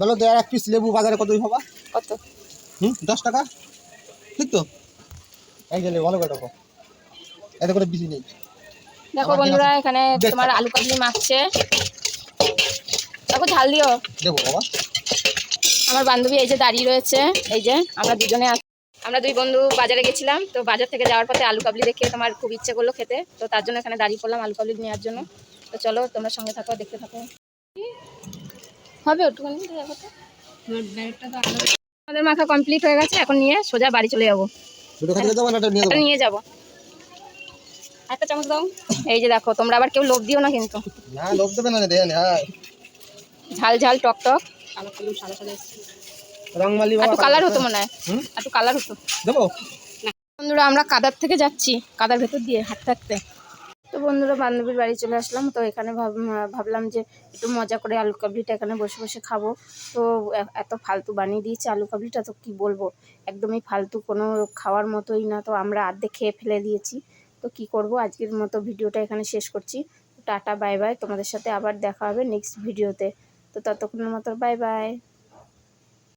বলো তো এক পিস লেবু বাজারে কতই হবা? কত? হুম দশ টাকা? ঠিক তো? এই যে ভালো করে রাখো এতে করে বেশি নেই। দেখো বন্ধুরা এখানে তোমার। আলু কাবলি মাখছে। দেখো ঝাল দিও। দেবো বাবা। আমার বান্ধবী এই যে দাঁড়িয়ে রয়েছে। এই যে আমরা দুজনে আছি। আমরা দুই বন্ধু বাজারে গেছিলাম। তো বাজার থেকে যাওয়ার পথে আলু কাবলি দেখে তোমার খুব ইচ্ছে করল খেতে। তো তার জন্য এখানে দাঁড়িয়ে পড়লাম আলু কাবলি নেওয়ার জন্য। তো চলো তোমরা সঙ্গে থাকো দেখতে থাকো। হবে ওটুখানি আমাদের মাখা কমপ্লিট হয়ে গেছে এখন নিয়ে সোজা বাড়ি চলে যাব। নিয়ে যাব। একটা চামচ দাও। এই যে দেখো তোমরা আবার কেউ লোভ দিও না কিন্তু। না লোক দেবে না দেন হ্যাঁ ঝাল ঝাল টক টক। রংমালি একটু কালার হতো মনে হয়। একটু কালার হতো। দেবো? বন্ধুরা আমরা কাদার থেকে যাচ্ছি কাদার ভেতর দিয়ে হাঁটতে হাঁটতে। তো বন্ধুরা, বান্ধবীর বাড়ি চলে আসলাম। তো এখানে ভাব- ভাবলাম যে একটু মজা করে আলু কাবলিটা এখানে বসে বসে খাব। তো এত ফালতু বানিয়ে দিয়েছে আলু কাবলিটা, তো কি বলব? একদমই ফালতু কোনো খাওয়ার মতোই না। তো আমরা আর্ধেক খেয়ে ফেলে দিয়েছি। তো কি করব? আজকের মতো ভিডিওটা এখানে শেষ করছি। Tata, bye bye. তোমাদের সাথে আবার দেখা হবে নেক্সট ভিডিওতে। তো ততক্ষণের মতো, বাই বাই।